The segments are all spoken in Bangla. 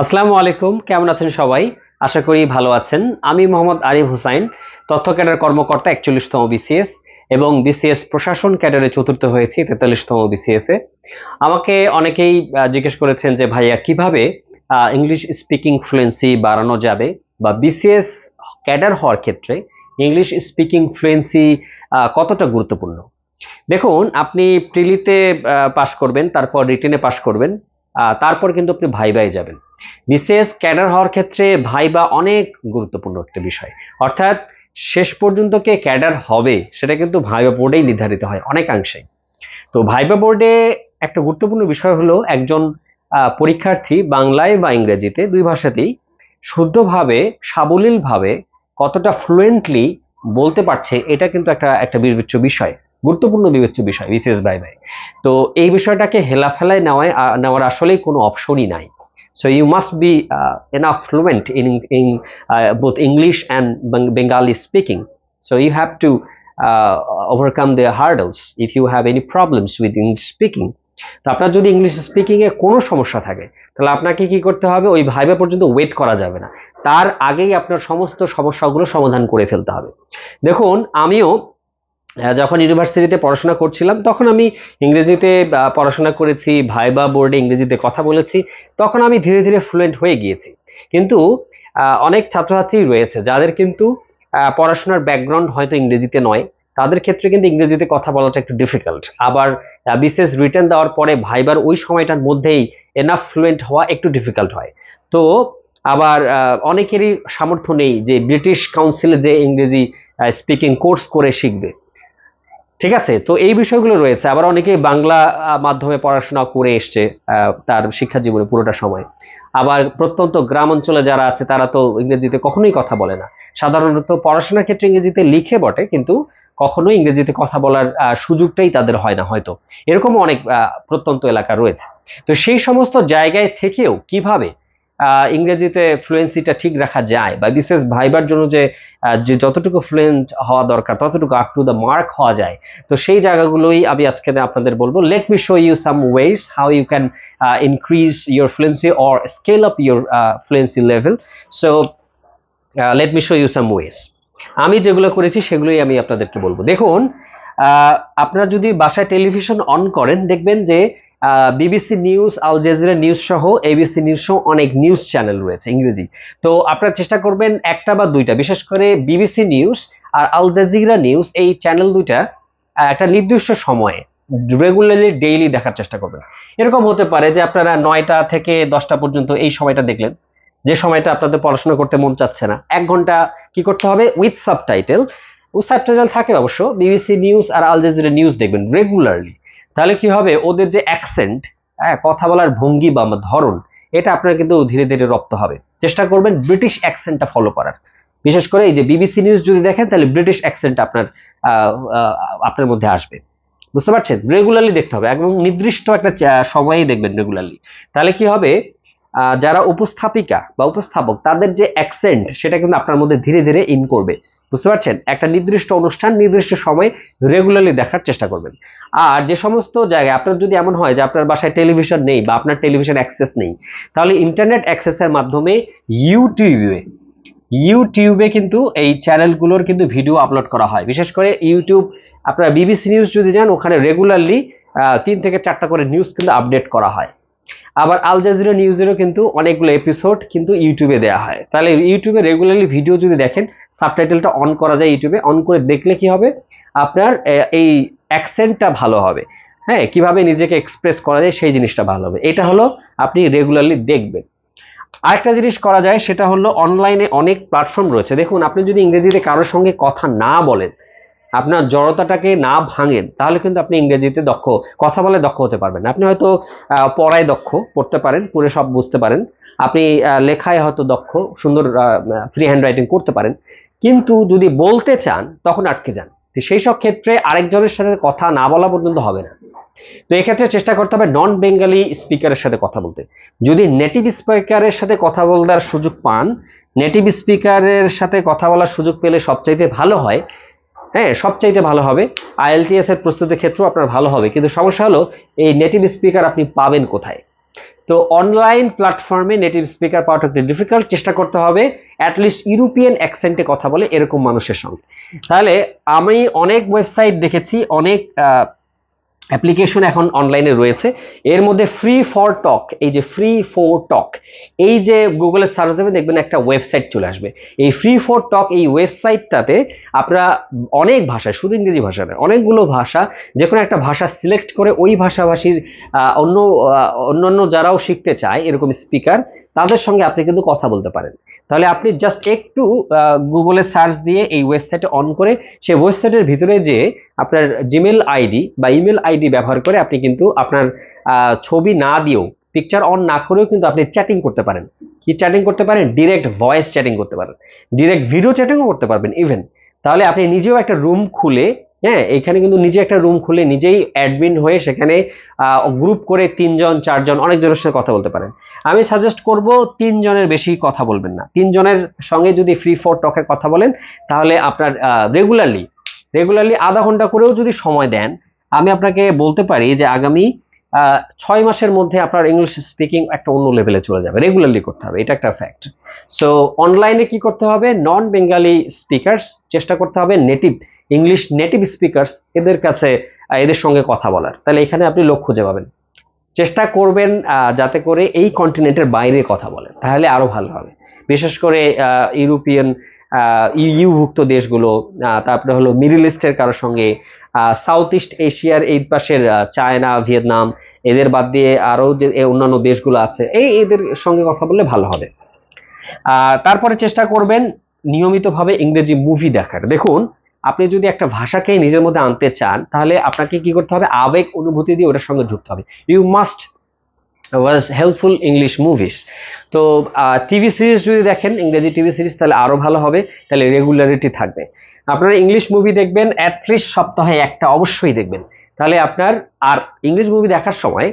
আসসালামু আলাইকুম, কেমন আছেন সবাই? আশা করি ভালো আছেন। আমি মোহাম্মদ আরিফ হুসাইন, তথ্য ক্যাডার কর্মকর্তা একচল্লিশতম বিসিএস এবং বিসিএস প্রশাসন ক্যাডারে চতুর্থ হয়েছি, তেতাল্লিশতম বিসিএস আমাকে অনেকেই জিজ্ঞেস করেছেন যে, ভাইয়া, কীভাবে ইংলিশ স্পিকিং ফ্লুয়েন্সি বাড়ানো যাবে? বা বিসিএস ক্যাডার হওয়ার ক্ষেত্রে ইংলিশ স্পিকিং ফ্লুয়েন্সি কতটা গুরুত্বপূর্ণ? দেখুন, আপনি প্রিলিতে পাশ করবেন, তারপর রিটেনে পাশ করবেন। তারপর কিন্তু আপনি ভাইবাই যাবেন। বিসিএস ক্যাডার হওয়ার ক্ষেত্রে ভাইবা অনেক গুরুত্বপূর্ণ একটা বিষয়। অর্থাৎ শেষ পর্যন্ত কে ক্যাডার হবে, সেটা কিন্তু ভাইবা বোর্ডেই নির্ধারিত হয় অনেকাংশে তো ভাইবা বোর্ডে একটা গুরুত্বপূর্ণ বিষয় হলো একজন পরীক্ষার্থী বাংলায় বা ইংরেজিতে দুই ভাষাতেই শুদ্ধভাবে, সাবলীলভাবে কতটা ফ্লুয়েন্টলি বলতে পারছে, এটা কিন্তু একটা একটা বিবেচ্য বিষয়। গুরুত্বপূর্ণ বিবেচ্য বিষয় বিসিএস ভাইবাই তো এই বিষয়টাকে হেলাফেলায় নেওয়ায় নেওয়ার আসলেই কোনো অপশনই নাই। So you must be uh, enough fluent in and Beng- Bengali speaking. So you have to uh, overcome the hurdles if you have any problems with English speaking. তো আপনার যদি ইংলিশ স্পিকিং এ কোনো সমস্যা থাকে তাহলে আপনাকে কি করতে হবে? ওই ভাইবা পর্যন্ত ওয়েট করা যাবে না। তার আগেই আপনার সমস্ত সমস্যাগুলো সমাধান করে ফেলতে হবে। দেখুন আমিও যখন ইউনিভার্সিটিতে পড়াশোনা করছিলাম, তখন আমি ইংরেজিতে পড়াশোনা করেছি, ভাইবা বোর্ডে ইংরেজিতে কথা বলেছি, তখন আমি ধীরে ধীরে ফ্লুয়েন্ট হয়ে গিয়েছি। কিন্তু অনেক ছাত্রছাত্রী রয়েছে যাদের কিন্তু পড়াশোনার ব্যাকগ্রাউন্ড হয়তো ইংরেজিতে নয়। তাদের ক্ষেত্রে কিন্তু ইংরেজিতে কথা বলাটা একটু ডিফিকাল্ট আবার বিশেষ রিটার্ন দেওয়ার পরে ভাইবার ওই সময়টার মধ্যেই এনাফ ফ্লুয়েন্ট হওয়া একটু ডিফিকাল্ট হয়। তো, আবার অনেকেরই সামর্থ্য নেই যে ব্রিটিশ কাউন্সিলে যে ইংরেজি স্পিকিং কোর্স করে শিখবে। ঠিক আছে, তো এই বিষয়গুলো রয়েছে। আবার অনেকেই বাংলা মাধ্যমে পড়াশোনা করে এসছে তার শিক্ষা জীবনে পুরোটা সময়। আবার প্রত্যন্ত গ্রাম অঞ্চলে যারা আছে, তারা তো ইংরেজিতে কখনোই কথা বলে না। সাধারণত পড়াশোনার ক্ষেত্রে ইংরেজিতে লিখে বটে, কিন্তু কখনোই ইংরেজিতে কথা বলার সুযোগটাই তাদের হয় না হয়তো। এরকম অনেক প্রত্যন্ত এলাকা রয়েছে। তো সেই সমস্ত জায়গায় থেকেও কীভাবে ইংরেজিতে ফ্লুয়েন্সিটা ঠিক রাখা যায় বা বিশেষ ভাইবার জন্য যে যে যতটুকু ফ্লুয়েন্ট হওয়া দরকার, ততটুকু আপ টু দ্য মার্ক হওয়া যায়। তো সেই জায়গাগুলোই আমি আজকে আপনাদের বলব। Let me show you some ways how you can increase your fluency or scale up your fluency level so let me show you some ways আমি যেগুলো করেছি সেগুলোই আমি আপনাদেরকে বলব। দেখুন আপনারা যদি বাসায় টেলিভিশন অন করেন, দেখবেন যে BBC news Al Jazeera news সহ এবিসি নিউজ সহ অনেক নিউজ চ্যানেল রয়েছে ইংরেজি। তো আপনারা চেষ্টা করবেন একটা বা দুইটা, বিশেষ করে বিবিসি নিউজ আর আল জাজিরা নিউজ এই চ্যানেল দুইটা একটা নির্দিষ্ট সময়ে রেগুলারলি ডেইলি দেখার চেষ্টা করবেন। এরকম হতে পারে যে আপনারা নয়টা থেকে দশটা পর্যন্ত এই সময়টা দেখলেন, যে সময়টা আপনাদের পড়াশোনা করতে মন চাচ্ছে না। এক ঘণ্টা কি করতে হবে? উইথ সাবটাইটেল সাবটাইটেল থাকে অবশ্য। বিবিসি নিউজ আর আল জাজিরা নিউজ দেখবেন রেগুলারলি তাহলে কি হবে? ওদের যে অ্যাকসেন্ট হ্যাঁ কথা বলার ভঙ্গি বা ধরন, এটা আপনার কিন্তু ধীরে ধীরে রপ্ত হবে। চেষ্টা করবেন ব্রিটিশ অ্যাকসেন্টটা ফলো করার। বিশেষ করে এই যে বিবিসি নিউজ যদি দেখেন, তাহলে ব্রিটিশ অ্যাকসেন্ট আপনার আপনার মধ্যে আসবে। বুঝতে পারছেন? রেগুলারলি দেখতে হবে। এবং নির্দিষ্ট একটা সময়ই দেখবেন রেগুলারলি তাহলে কি হবে? যারা উপস্থাপিকা বা উপস্থাপক, তাদের যে অ্যাকসেন্ট সেটা কিন্তু আপনার মধ্যে ধীরে ধীরে ইন করবে। বুঝতে পারছেন? একটা নির্দিষ্ট অনুষ্ঠান, নির্দিষ্ট সময় রেগুলারলি দেখার চেষ্টা করবেন। আর যে সমস্ত জায়গায় আপনার যদি এমন হয় যে আপনার বাসায় টেলিভিশন নেই বা আপনার টেলিভিশন অ্যাক্সেস নেই, তাহলে ইন্টারনেট অ্যাক্সেসের মাধ্যমে ইউটিউবে ইউটিউবে কিন্তু এই চ্যানেলগুলোর কিন্তু ভিডিও আপলোড করা হয়। বিশেষ করে ইউটিউব আপনারা বিবিসি নিউজ যদি যান, ওখানে রেগুলারলি তিন থেকে চারটা করে নিউজ কিন্তু আপডেট করা হয়। আবার আল জাজিরা নিউজেরও কিন্তু অনেকগুলো এপিসোড কিন্তু ইউটিউবে দেওয়া হয়। তাহলে ইউটিউবে রেগুলারলি ভিডিও যদি দেখেন সাবটাইটেলটা অন করা যায় ইউটিউবে অন করে দেখলে কি হবে? আপনার এই অ্যাকসেন্টটা ভালো হবে। হ্যাঁ কীভাবে নিজেকে এক্সপ্রেস করা যায় সেই জিনিসটা ভালো হবে। এটা হলো আপনি রেগুলারলি দেখবেন। আরেকটা জিনিস করা যায়, সেটা হলো অনলাইনে অনেক প্ল্যাটফর্ম রয়েছে। দেখুন, আপনি যদি ইংরেজিতে কারোর সঙ্গে কথা না বলেন আপনার জড়তাটাকে না ভাঙেন, তাহলে কিন্তু আপনি ইংরেজিতে দক্ষ, কথা বলে দক্ষ হতে পারবেন। আপনি হয়তো পড়ায় দক্ষ, পড়তে পারেন, পড়ে সব বুঝতে পারেন। আপনি লেখায় হয়তো দক্ষ, সুন্দর ফ্রি হ্যান্ড রাইটিং করতে পারেন। কিন্তু যদি বলতে চান, তখন আটকে যান। সেই সব ক্ষেত্রে আরেকজনের সাথে কথা না বলা পর্যন্ত হবে না। তো এক্ষেত্রে চেষ্টা করতে হবে নন বেঙ্গালি স্পিকারের সাথে কথা বলতে। যদি নেটিভ স্পিকারের সাথে কথা বলার সুযোগ পান নেটিভ স্পিকারের সাথে কথা বলার সুযোগ পেলে সবচাইতে ভালো হয় হ্যাঁ সবচাইতে ভালো হবে। আইএলটিএস এর প্রস্তুতির ক্ষেত্রেও আপনার ভালো হবে। কিন্তু সমস্যা হলো, এই নেটিভ স্পিকার আপনি পাবেন কোথায়? তো অনলাইন প্ল্যাটফর্মে নেটিভ স্পিকার পাওয়াটা একটু ডিফিকাল্ট চেষ্টা করতে হবে। অ্যাটলিস্ট ইউরোপিয়ান অ্যাকসেন্টে কথা বলে এরকম মানুষের সঙ্গে। তাহলে আমি অনেক ওয়েবসাইট দেখেছি, অনেক অ্যাপ্লিকেশন এখন অনলাইনে রয়েছে। এর মধ্যে ফ্রি ফর টক এই যে ফ্রি ফর টক এই যে গুগলে সার্চ দেবেন দেখবেন একটা ওয়েবসাইট চলে আসবে। এই ফ্রি ফর টক এই ওয়েবসাইটটাতে আপনারা অনেক ভাষা শুধু ইংরেজি ভাষা নয়, অনেকগুলো ভাষা যে কোনো একটা ভাষা সিলেক্ট করে ওই ভাষাভাষীর অন্য অন্যান্য যারাও শিখতে চায়, এরকম স্পিকার তাদের সঙ্গে আপনি কিন্তু কথা বলতে পারেন। তাহলে আপনি জাস্ট একটু গুগলে সার্চ দিয়ে এই ওয়েবসাইটে অন করে সেই ওয়েবসাইটের ভিতরে যে আপনার জিমেল আইডি বা ইমেল আইডি ব্যবহার করে আপনি কিন্তু আপনার ছবি না দিয়েও পিকচার অন না করেও কিন্তু আপনি চ্যাটিং করতে পারেন। কি চ্যাটিং করতে পারেন? ডিরেক্ট ভয়েস চ্যাটিং করতে পারেন। ডিরেক্ট ভিডিও চ্যাটিংও করতে পারবেন ইভেন তাহলে আপনি নিজেও একটা রুম খুলে হ্যাঁ এখানে কিন্তু নিজে একটা রুম খুলে নিজেই অ্যাডমিন হয়ে সেখানে গ্রুপ করে তিনজন, চারজন অনেকজনের সাথে কথা বলতে পারেন। আমি সাজেস্ট করব তিনজনের বেশি কথা বলবেন না। তিনজনের সঙ্গে যদি ফ্রি ফর টকে কথা বলেন, তাহলে আপনার রেগুলারলি রেগুলারলি আধা ঘণ্টা করেও যদি সময় দেন, আমি আপনাকে বলতে পারি যে আগামী ছয় মাসের মধ্যে আপনার ইংলিশ স্পিকিং একটা অন্য লেভেলে চলে যাবে। রেগুলারলি করতে হবে, এটা একটা ফ্যাক্ট সো অনলাইনে কি করতে হবে? নন বেঙ্গালি স্পিকার্স চেষ্টা করতে হবে নেটিভ ইংলিশ নেটিভ স্পিকার্স এদের কাছে এদের সঙ্গে কথা বলার। তাহলে এখানে আপনি লোক খুঁজে পাবেন। চেষ্টা করবেন যাতে করে এই কন্টিনেন্টের বাইরে কথা বলেন, তাহলে আরও ভালো হবে। বিশেষ করে ইউরোপিয়ান ইউভুক্ত দেশগুলো তারপরে হলো মিডিল ইস্টের কারোর সঙ্গে সাউথ ইস্ট এশিয়ার এই পাশের চায়না, ভিয়েতনাম, এদের বাদ দিয়ে আরও যে অন্যান্য দেশগুলো আছে, এই এদের সঙ্গে কথা বললে ভালো হবে। তারপরে চেষ্টা করবেন নিয়মিতভাবে ইংরেজি মুভি দেখার। দেখুন আপনি যদি একটা ভাষাকে নিজের মধ্যে আনতে চান, তাহলে আপনাকে কি করতে হবে? আবেগ অনুভূতি দিয়ে ওটার সঙ্গে ঢুকতে হবে। You must was helpful English movies তো টিভি সিরিজ যদি দেখেন, ইংরেজি টিভি সিরিজ তাহলে আরও ভালো হবে, তাহলে রেগুলারিটি থাকবে। আপনারা ইংলিশ মুভি দেখবেন অ্যাটলিস্ট সপ্তাহে একটা অবশ্যই দেখবেন। তাহলে আপনার, আর ইংলিশ মুভি দেখার সময়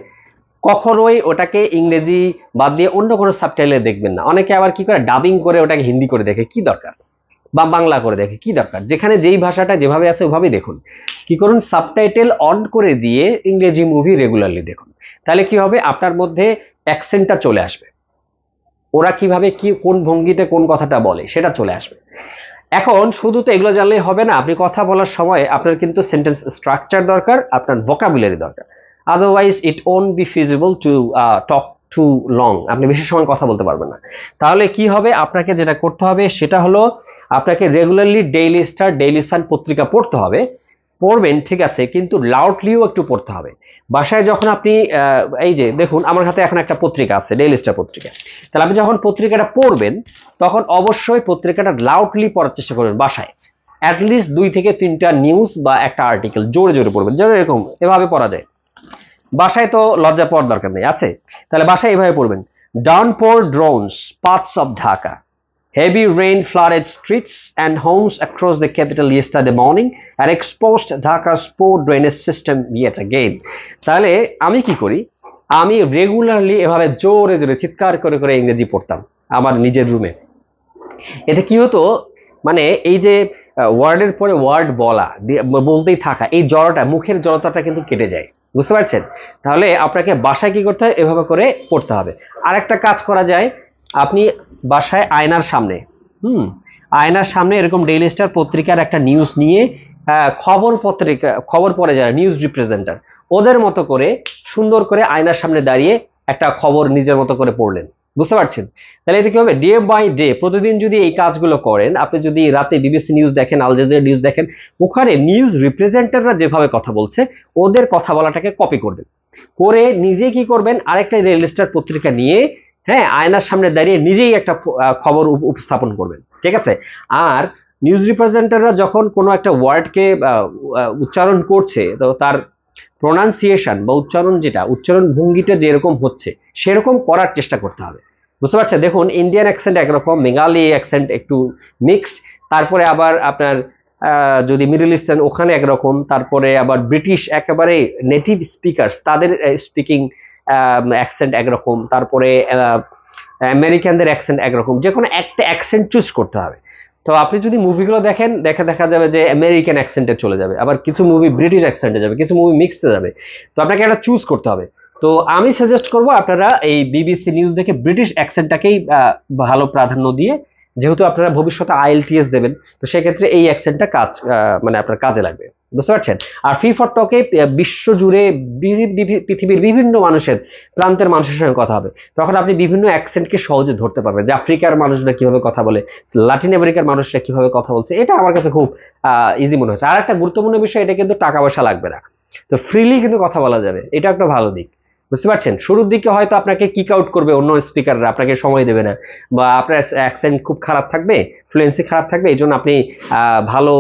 কখনোই ওটাকে ইংরেজি বাদ দিয়ে অন্য কোনো সাবটাইলে দেখবেন না। অনেকে আবার কি করে? ডাবিং করে ওটাকে হিন্দি করে দেখে। কি দরকার? বা বাংলা করে দেখে, কি দরকার? যেখানে যেই ভাষাটা যেভাবে আছে ওভাবেই দেখুন। কি করুন? সাবটাইটেল অন করে দিয়ে ইংরেজি মুভি রেগুলারলি দেখুন। তাহলে কি হবে? আপনার মধ্যে অ্যাকসেন্টটা চলে আসবে। ওরা কীভাবে কি, কোন ভঙ্গিতে কোন কথাটা বলে, সেটা চলে আসবে। এখন শুধু তো এগুলো জানলেই হবে না, আপনি কথা বলার সময় আপনার কিন্তু সেন্টেন্স স্ট্রাকচার দরকার, আপনার ভোকাবুলারি দরকার। Otherwise it won't be feasible to talk too long আপনি বেশি সময় কথা বলতে পারবেন না। তাহলে কি হবে? আপনাকে যেটা করতে হবে, সেটা হলো আপনাকে regularly Daily Star Daily Sun পত্রিকা পড়তে হবে। পড়বেন, ঠিক আছে, কিন্তু লাউডলিও একটু পড়তে হবে। বাসায় যখন আপনি এই যে দেখুন, আমার হাতে এখন একটা পত্রিকা আছে ডেইলি স্টার পত্রিকা। তাহলে আপনি যখন পত্রিকাটা পড়বেন, তখন অবশ্যই পত্রিকাটা লাউডলি পড়ার চেষ্টা করবেন বাসায়। অ্যাটলিস্ট দুই থেকে তিনটা নিউজ বা একটা আর্টিকেল জোরে জোরে পড়বেন, যেন এরকম এভাবে পড়া যায়। বাসায় তো লজ্জা পড়ার দরকার নেই, আছে? তাহলে বাসায় এভাবে পড়বেন downpour drowns parts of Dhaka Heavy rain flooded streets and homes across the capital yesterday morning and exposed Dhaka's poor drainage system yet again. তাহলে আমি কি করি? আমি রেগুলারলি এভাবে জোরে জোরে চিৎকার করে করে ইংরেজি পড়তাম, আমার নিজের রুমে এটা কি হতো? মানে এই যে ওয়ার্ডের পরে ওয়ার্ড বলা বলতেই থাকা, এই জড়তা মুখের জড়তাটা কিন্তু কেটে যায়। বুঝতে পারছেন? তাহলে আপনাকে বাসায় কি করতে হয়? এভাবে করে পড়তে হবে। আরেকটা কাজ করা যায়, আপনি বাসায় আয়নার সামনে। হুম, আয়নার সামনে এরকম ডেইলি স্টার পত্রিকার একটা নিউজ নিয়ে খবর পত্রিকা, খবর পড়ে যারা নিউজ রিপ্রেজেন্টার ওদের মতো করে, সুন্দর করে আয়নার সামনে দাঁড়িয়ে একটা খবর নিজের মতো করে পড়লেন। বুঝতে পারছেন? তাহলে এটা কি হবে? ডে বাই ডে প্রতিদিন যদি এই কাজগুলো করেন, আপনি যদি রাতে বিবিসি নিউজ দেখেন আল জাজিরা নিউজ দেখেন, ওখানে নিউজ রিপ্রেজেন্টাররা যেভাবে কথা বলছে, ওদের কথা বলাটাকে কপি করবেন করে নিজে কি করবেন? আরেকটা রেল স্টার পত্রিকা নিয়ে হ্যাঁ আয়নার সামনে দাঁড়িয়ে নিজেই একটা খবর উপস্থাপন করবেন, ঠিক আছে? আর নিউজ রিপ্রেজেন্টাররা যখন কোনো একটা ওয়ার্ডকে উচ্চারণ করছে, তো তার প্রোনাউন্সিয়েশন বা উচ্চারণ যেটা, উচ্চারণ ভঙ্গিটা যেরকম হচ্ছে, সেরকম করার চেষ্টা করতে হবে। বুঝতে পারছেন? দেখুন ইন্ডিয়ান অ্যাকসেন্ট একরকম বেঙ্গালি অ্যাকসেন্ট একটু মিক্সড তারপরে আবার আপনার যদি মিডল ইস্টার্ন ওখানে একরকম, তারপরে আবার ব্রিটিশ একেবারে নেটিভ স্পিকার্স তাদের স্পিকিং অ্যাকসেন্ট একরকম, তারপরে আমেরিকানদের অ্যাকসেন্ট একরকম যে কোনো একটা অ্যাকসেন্ট চুজ করতে হবে। তো আপনি যদি মুভিগুলো দেখেন, দেখা দেখা যাবে যে আমেরিকান অ্যাকসেন্টে চলে যাবে, আবার কিছু মুভি ব্রিটিশ অ্যাকসেন্টে যাবে, কিছু মুভি মিক্সে যাবে। তো আপনাকে একটা চুজ করতে হবে। তো আমি সাজেস্ট করব আপনারা এই বিবিসি নিউজ দেখে ব্রিটিশ অ্যাকসেন্টটাকেই ভালো প্রাধান্য দিয়ে, যেহেতু আপনারা ভবিষ্যতে আইএলটিএস দেবেন, তো সেক্ষেত্রে এই অ্যাকসেন্টটা কাজ মানে আপনার কাজে লাগবে। বুঝতে পারছেন? আর ফি ফর টকে বিশ্ব জুড়ে বি- বি- পৃথিবীর বিভিন্ন মানুষের, প্রান্তের মানুষের সঙ্গে কথা হবে। তখন আপনি বিভিন্ন অ্যাকসেন্টকে সহজে ধরতে পারবেন যে আফ্রিকার মানুষরা কীভাবে কথা বলে লাটিন আমেরিকার মানুষরা কীভাবে কথা বলছে, এটা আমার কাছে খুব ইজি মনে হচ্ছে। আর একটা গুরুত্বপূর্ণ বিষয়, এটা কিন্তু টাকা পয়সা লাগবে না। তো ফ্রিলি কিন্তু কথা বলা যাবে। এটা একটা ভালো দিক। বুঝতে পারছেন? শুরুর দিকে হয়তো আপনাকে কিক আউট করবে অন্য স্পিকাররা আপনাকে সময় দেবে না। বা আপনার অ্যাকসেন্ট খুব খারাপ থাকবে ফ্লুয়েন্সি খারাপ থাকবে এই জন্য আপনি ভালো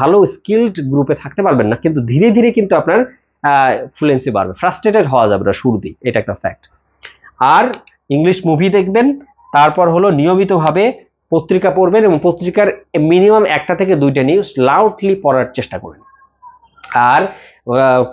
ভালো স্কিলড গ্রুপে থাকতে পারবেন না। কিন্তু ধীরে ধীরে কিন্তু আপনার ফ্লুয়েন্সি বাড়বে। ফ্রাস্ট্রেটেড হওয়া যাবে না শুরুতেই এটা একটা ফ্যাক্ট আর ইংলিশ মুভি দেখবেন, তারপর হলো নিয়মিতভাবে পত্রিকা পড়বেন এবং পত্রিকার মিনিমাম একটা থেকে দুইটা নিউজ লাউডলি পড়ার চেষ্টা করবেন। আর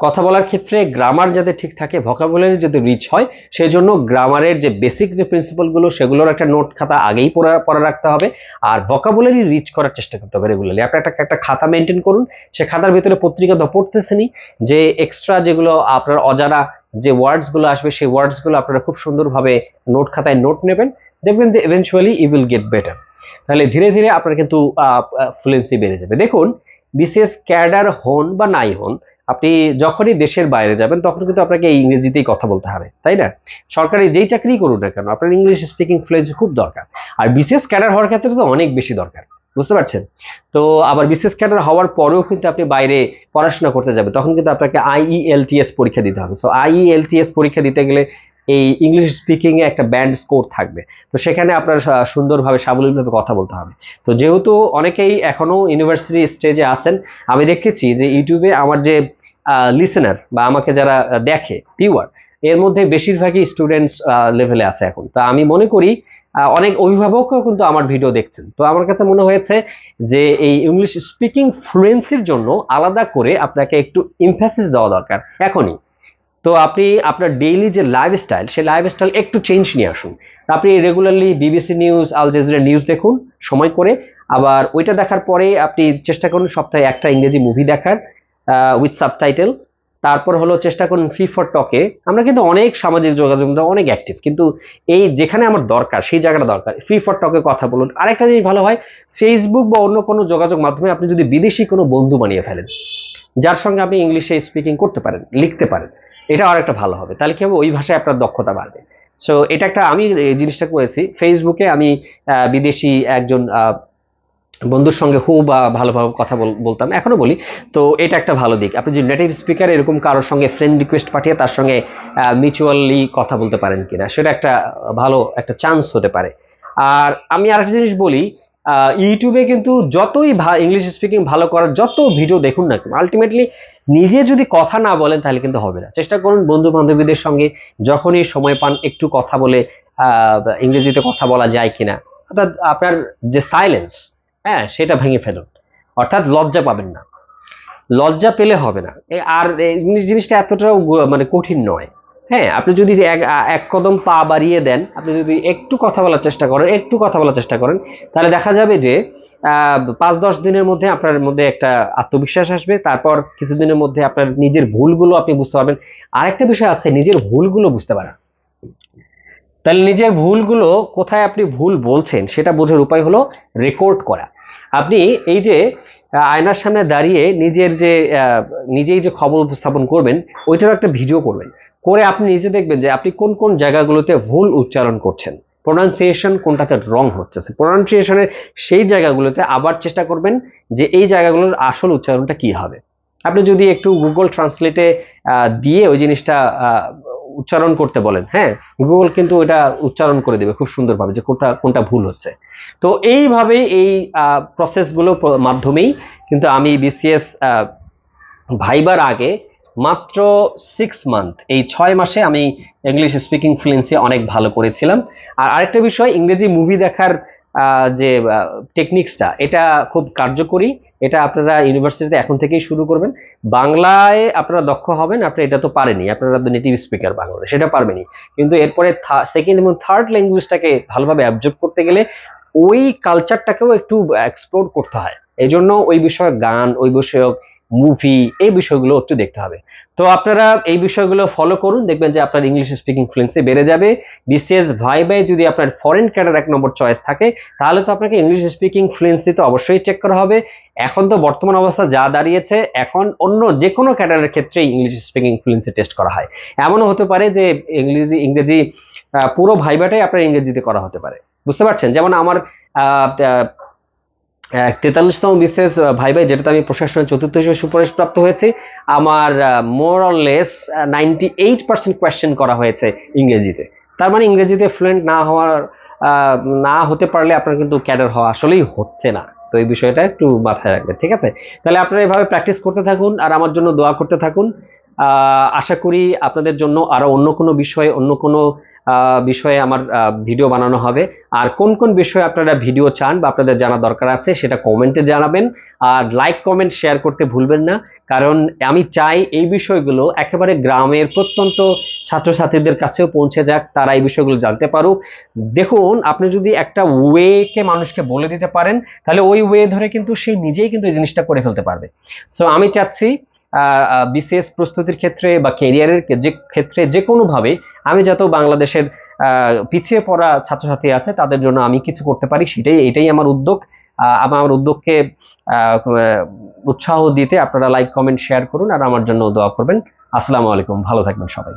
কথা বলার ক্ষেত্রে গ্রামার যাতে ঠিক থাকে ভোকাবুলারি যাতে রিচ হয় সেই জন্য গ্রামারের যে বেসিক যে প্রিন্সিপালগুলো সেগুলোর একটা নোট খাতা আগেই পড়া পড়া রাখতে হবে। আর ভোকাবুলারি রিচ করার চেষ্টা করতে হবে রেগুলারলি আপনি একটা একটা খাতা মেনটেন করুন, সে খাতার ভিতরে পত্রিকা তো পড়তেছেনই, যে এক্সট্রা যেগুলো আপনার অজানা যে ওয়ার্ডসগুলো আসবে, সেই ওয়ার্ডসগুলো আপনারা খুব সুন্দরভাবে নোট খাতায় নোট নেবেন, দেখবেন যে eventually you will get better তাহলে ধীরে ধীরে আপনার কিন্তু ফ্লুয়েন্সি বেড়ে যাবে। দেখুন বিশেষ ক্যাডার হন বা নাই হন, আপনি যখনই দেশের বাইরে যাবেন, তখন কিন্তু আপনাকে ইংরেজিতেই কথা বলতে হবে, তাই না? সরকারি যেই চাকরি করুন না কেন, আপনার ইংলিশ স্পিকিং ফ্লুয়েন্সি খুব দরকার। আর বিশেষ ক্যাডার হওয়ার ক্ষেত্রে তো অনেক বেশি দরকার, বুঝতে পারছেন? তো আবার বিশেষ ক্যাডার হওয়ার পরেও কিন্তু আপনি বাইরে পড়াশোনা করতে যাবেন, তখন কিন্তু আপনাকে আইইএলটিএস পরীক্ষা দিতে হবে। সো আইইএলটিএস পরীক্ষা দিতে গেলে এই ইংলিশ স্পিকিং এ একটা ব্যান্ড স্কোর থাকবে। তো সেখানে আপনার সুন্দরভাবে, সাবলীলভাবে কথা বলতে হবে। তো যেহেতু অনেকেই এখনও ইউনিভার্সিটি স্টেজে আছেন, আমি দেখেছি যে ইউটিউবে আমার যে লিসেনার বা আমাকে যারা দেখে ভিউয়ার এর মধ্যে বেশিরভাগই স্টুডেন্টস লেভেলে আছে এখন। তা আমি মনে করি অনেক অভিভাবকও কিন্তু আমার ভিডিও দেখছেন। তো আমার কাছে মনে হয়েছে যে এই ইংলিশ স্পিকিং ফ্লুয়েন্সির জন্য আলাদা করে আপনাকে একটু ইমফ্যাসিস দেওয়া দরকার। এখনই তো আপনি আপনার ডেইলি যে লাইফস্টাইল সেই লাইফস্টাইল একটু চেঞ্জ নিয়ে আসুন। আপনি regularly BBC news Al Jazeera news দেখুন, সময় করে। আবার ওইটা দেখার পরে আপনি চেষ্টা করুন সপ্তাহে একটা ইংরেজি মুভি দেখার উইথ সাবটাইটেল তারপর হলো চেষ্টা করুন ফ্রি ফর টকে আমরা কিন্তু অনেক সামাজিক যোগাযোগ অনেক অ্যাক্টিভ কিন্তু এই যেখানে আমার দরকার, সেই জায়গাটা দরকার। ফ্রি ফর টকে কথা বলুন। আরেকটা জিনিস ভালো হয় ফেসবুক বা অন্য কোনো যোগাযোগ মাধ্যমে আপনি যদি বিদেশি কোনো বন্ধু বানিয়ে ফেলেন, যার সঙ্গে আপনি ইংলিশে স্পিকিং করতে পারেন, লিখতে পারেন এটা আর একটা ভালো হবে। তাহলে কি হবে? ওই ভাষায় আপনার দক্ষতা বাড়বে। সো এটা একটা আমি এই জিনিসটা করেছি। ফেসবুকে আমি বিদেশি একজন বন্ধুর সঙ্গে খুব আহ, ভালোভাবে কথা বল- বলতাম। এখনও বলি। তো এটা একটা ভালো দিক। আপনি যদি নেটিভ স্পিকার এরকম কারোর সঙ্গে ফ্রেন্ড রিকোয়েস্ট পাঠিয়ে তার সঙ্গে মিউচুয়ালি কথা বলতে পারেন কিনা সেটা একটা ভালো একটা চান্স হতে পারে। আর আমি আরেকটা জিনিস বলি ইউটিউবে কিন্তু যতই ইংলিশ স্পিকিং ভালো করার যত ভিডিও দেখুন না আলটিমেটলি নিজে যদি কথা না বলেন তাহলে কিন্তু হবে না। চেষ্টা করুন বন্ধু বান্ধবীদের সঙ্গে যখনই সময় পান একটু কথা বলে ইংরেজিতে কথা বলা যায় কিনা। অর্থাৎ আপনার যে সাইলেন্স হ্যাঁ সেটা ভেঙে ফেলুন। অর্থাৎ লজ্জা পাবেন না। লজ্জা পেলে হবে না। আর জিনিসটা এতটাও মানে কঠিন নয়। হ্যাঁ আপনি যদি এক এক কদম পা বাড়িয়ে দেন, আপনি যদি একটু কথা বলার চেষ্টা করেন, একটু কথা বলার চেষ্টা করেন, তাহলে দেখা যাবে যে পাঁচ দশ দিনের মধ্যে আপনার মধ্যে একটা আত্মবিশ্বাস আসবে। তারপর কিছুদিনের মধ্যে আপনার নিজের ভুলগুলো আপনি বুঝতে পারবেন। আরেকটা বিষয় আছে, নিজের ভুলগুলো বুঝতে পারা। তাহলে নিজের ভুলগুলো কোথায় আপনি ভুল বলছেন সেটা বোঝার উপায় হলো রেকর্ড করা। আপনি এই যে আয়নার সামনে দাঁড়িয়ে নিজের যে নিজেই যে খবর উপস্থাপন করবেন, ওইটারও একটা ভিডিও করবেন। করে আপনি নিজে দেখবেন যে আপনি কোন কোন জায়গাগুলোতে ভুল উচ্চারণ করছেন। প্রোনাউন্সিয়েশন কোনটাতে রং হচ্ছে। প্রোনাউন্সিয়েশনের সেই জায়গাগুলোতে আবার চেষ্টা করবেন যে এই জায়গাগুলোর আসল উচ্চারণটা কি হবে। আপনি যদি একটু গুগল ট্রান্সলেটে দিয়ে ওই জিনিসটা উচ্চারণ করতে বলেন হ্যাঁ? গুগল কিন্তু এটা উচ্চারণ করে দেবে খুব সুন্দরভাবে যে কোনটা কোনটা ভুল হচ্ছে। তো এইভাবেই এই প্রসেসগুলো মাধ্যমেই কিন্তু আমি বিসিএস ভাইবার আগে মাত্র সিক্স মান্থ এই ছয় মাসে আমি ইংলিশ স্পিকিং ফ্লুয়েন্সি অনেক ভালো করেছিলাম। আর আরেকটা বিষয়, ইংরেজি মুভি দেখার যে টেকনিক্সটা এটা খুব কার্যকরী। এটা আপনারা ইউনিভার্সিটিতে এখন থেকেই শুরু করবেন। বাংলায় আপনারা দক্ষ হবেন, আপনি এটা তো পারেনি আপনারা নেটিভ স্পিকার বাংলা সেটা পারবেনি কিন্তু এরপরে সেকেন্ড এবং থার্ড ল্যাঙ্গুয়েজটাকে ভালোভাবে অ্যাবজর্ব করতে গেলে ওই কালচারটাকেও একটু এক্সপ্লোর করতে হয়। এই জন্য ওই বিষয়ক গান, ওই বিষয়ক মুভি এই বিষয়গুলো একটু দেখতে হবে। তো আপনারা এই বিষয়গুলো ফলো করুন, দেখবেন যে আপনার ইংলিশ স্পিকিং ফ্লুয়েন্সি বেড়ে যাবে। বিসিএস ভাই ভাই যদি আপনার ফরেন ক্যাডার এক নম্বর চয়েস থাকে, তাহলে তো আপনাকে ইংলিশ স্পিকিং ফ্লুয়েন্সি তো অবশ্যই চেক করা হবে। এখন তো বর্তমান অবস্থা যা দাঁড়িয়েছে, এখন অন্য যে কোনো ক্যাডারের ক্ষেত্রে ইংলিশ স্পিকিং ফ্লুয়েন্সি টেস্ট করা হয়। এমনও হতে পারে যে ইংরেজি ইংরেজি পুরো ভাইবাটাই আপনার ইংরেজিতে করা হতে পারে। বুঝতে পারছেন? যেমন আমার তেতাল্লিশতম বিশেষ ভাই ভাই, যেটাতে আমি প্রশাসনের চতুর্থ হিসেবে সুপারিশ প্রাপ্ত হয়েছি, আমার more less ninety eight percent question করা হয়েছে ইংরেজিতে। তার মানে ইংরেজিতে ফ্লুয়েন্ট না হওয়ার না হতে পারলে আপনার কিন্তু ক্যাডার হওয়া আসলেই হচ্ছে না। তো এই বিষয়টা একটু মাথায় রাখবেন, ঠিক আছে? তাহলে আপনারা এভাবে প্র্যাকটিস করতে থাকুন আর আমার জন্য দোয়া করতে থাকুন। আশা করি আপনাদের জন্য আরও অন্য কোনো বিষয়ে, অন্য কোনো বিষয়ে আমার ভিডিও বানানো হবে। আর কোন কোন বিষয়ে আপনারা ভিডিও চান বা আপনাদের জানা দরকার আছে, সেটা কমেন্টে জানাবেন। আর লাইক কমেন্ট শেয়ার করতে ভুলবেন না। কারণ আমি চাই এই বিষয়গুলো একেবারে গ্রামের প্রত্যন্ত ছাত্রছাত্রীদের কাছেও পৌঁছে যাক, তারা এই বিষয়গুলো জানতে পারুক। দেখুন, আপনি যদি একটা ওয়েকে মানুষকে বলে দিতে পারেন, তাহলে ওই ওয়ে ধরে কিন্তু সে নিজেই কিন্তু এই জিনিসটা করে ফেলতে পারবে। সো আমি চাচ্ছি বিসিএস প্রস্তুতির ক্ষেত্রে বা কেরিয়ারের যে ক্ষেত্রে যে কোনোভাবে আমি যত বাংলাদেশের পিছিয়ে পড়া ছাত্রছাত্রী আছে তাদের জন্য আমি কিছু করতে পারি, সেটাই, এটাই আমার উদ্যোগ। আমার উদ্যোগকে উৎসাহ দিতে আপনারা লাইক কমেন্ট শেয়ার করুন আর আমার জন্য দোয়া করবেন। আসসালামু আলাইকুম, ভালো থাকবেন সবাই।